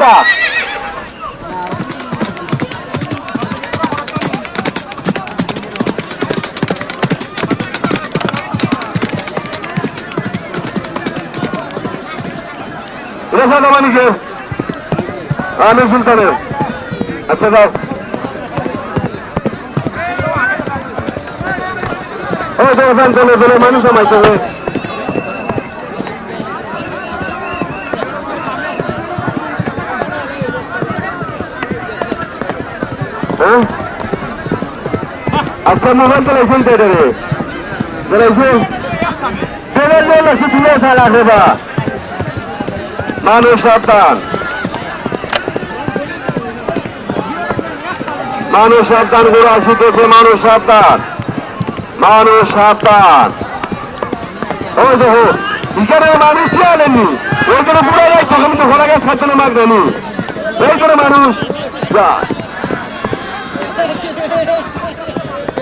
কোনটা রেখা দামানিকে আমির সুলতানের। আচ্ছা যাও ও চলে চলে মানুষ আমায় চলে হ্যাঁ মোবাইল চালাইছেন তো এটা রে চালাইছেন ট্রেনের জন্য শুধু খেলা দেবা মানুষ সাবধান। মানুষ সাবধান ঘোরা শিখেছে মানুষ সাবধান। মানুষ সাবধান। ওই দেখো, এখানে মানুষ আনেনি? ওই করে পুরো যায় তখন তো ঘোরা গাছ খাচ্ছে না মাগনি ওই করে মানুষ যায়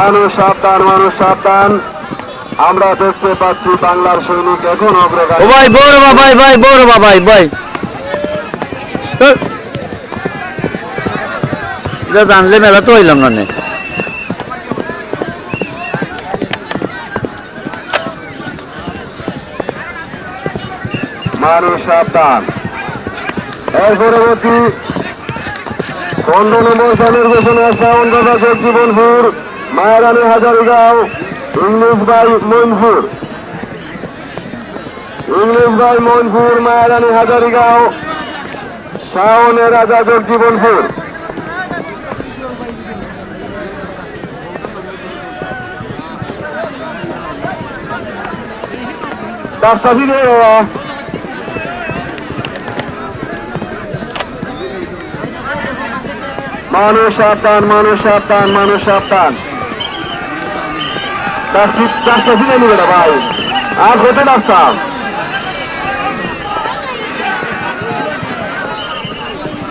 মানুষ সাবধান মানুষ সাবধান। আমরা দেখতে পাচ্ছি বাংলার সৈনিক এখন অগ্রগামী। ভাই বড় বাবাই ভাই বড় ভাই এটা জানলে মেলা তো হইলাম না মানুষ সাবধান। এর পরবর্তী খন্ডন ময়দানের ঘোষণা শ্রাবণ দাদা জগজীবনপুর মায়ারানী হাজারিগাঁও ইংলিশ বাই মইনপুর ইংলিশ বাই মইনপুর মায়ারানী হাজারিগাঁও শাওনের রাজা জগজীবনপুর। মানুষ সাবধান মানুষ সাবধান মানুষ সাবধান। রাস্তা ফিরে নিবে না ভাই। আর হতে রাস্তা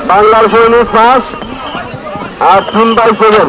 বাংলার সৈনিক পাস, আর তিন বাই সেভেন